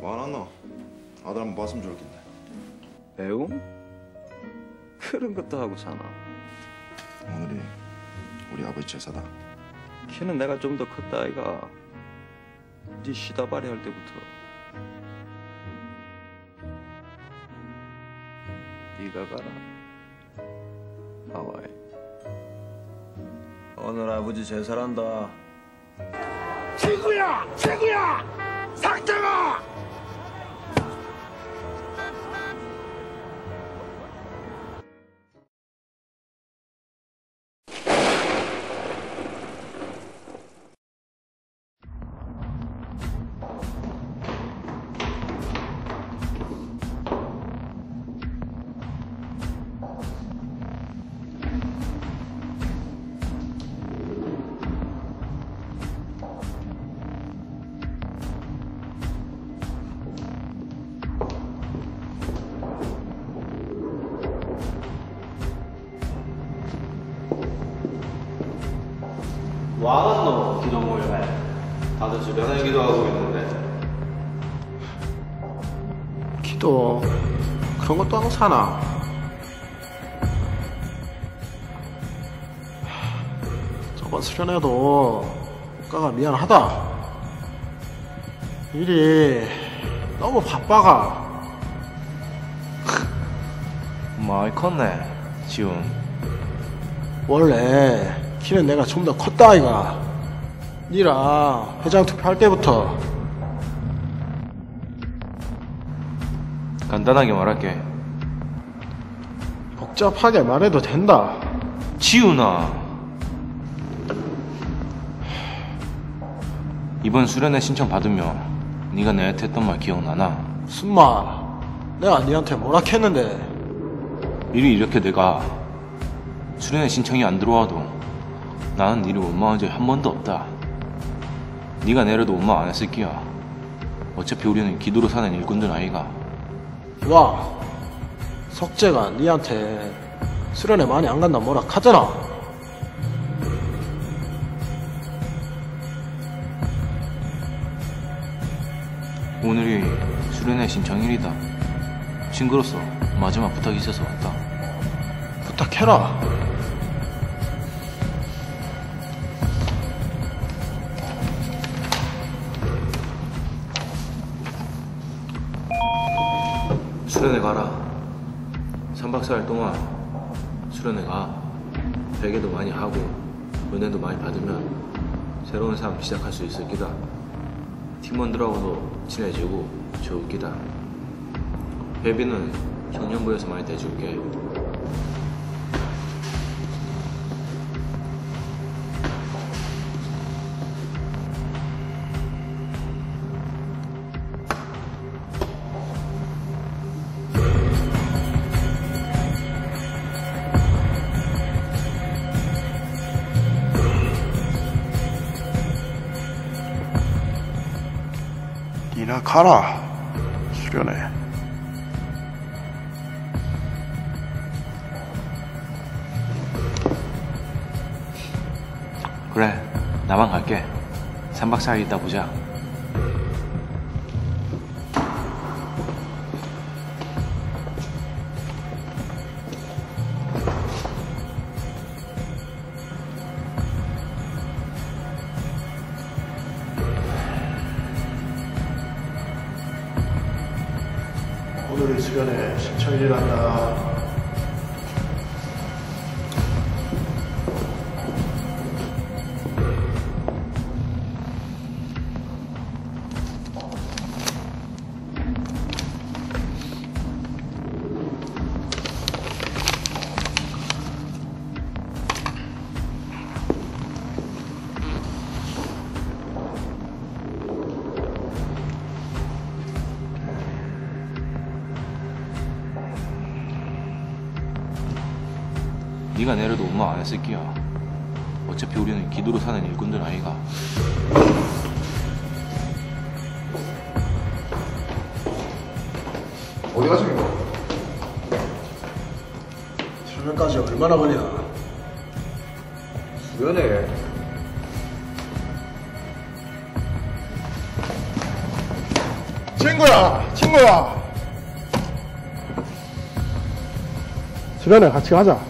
뭐하나 아들 한번 봤으면 좋겠네 배움? 그런 것도 하고 사나. 오늘이 우리 아버지 제사다 키는 내가 좀 더 컸다 아이가. 네 시다발이 할 때부터. 네가 가라. 나와이. 오늘 아버지 제사란다. 최고야! 최고야! 상장아! 와갔노 기도 모임에 다들 주변에 기도하고 있는데 기도 그런 것도 하고 사나? 저번 수련회도 국가가 미안하다. 일이 너무 바빠가. 많이 컸네 지훈 원래 키는 내가 좀 더 컸다 아이가. 니랑 회장 투표할 때부터 간단하게 말할게 복잡하게 말해도 된다. 지훈아 이번 수련회 신청 받으면 네가 내한테 했던 말 기억나나? 무슨 말? 내가 니한테 뭐라 했는데 일이 이렇게 내가 수련회 신청이 안 들어와도 나는 니를 원망한 적이 한 번도 없다. 네가 내려도 원망 안 했을 끼야. 어차피 우리는 기도로 사는 일꾼들 아이가. 와 석재가 니한테 수련회 많이 안 간다 뭐라 하잖아 오늘이 수련회 신청일이다. 친구로서 마지막 부탁이 있어서 왔다. 부탁해라 수련회 가라. 3박 4일 동안 수련회 가. 베개도 많이 하고 은혜도 많이 받으면 새로운 삶 시작할 수 있을 기다. 팀원들하고도 친해지고 좋을 기다. 회비는 청년부에서 많이 대줄게 니나 가라. 수련회. 그래 나만 갈게. 3박 4일 있다 보자 오늘이 수련회 신청일이란다 네가 내려도 원망 안 했을 끼야 어차피 우리는 기도로 사는 일꾼들 아이가 어디 가십니까? 수련회까지 얼마나 걸리나 수련회 친구야, 친구야. 수련회 같이 가자.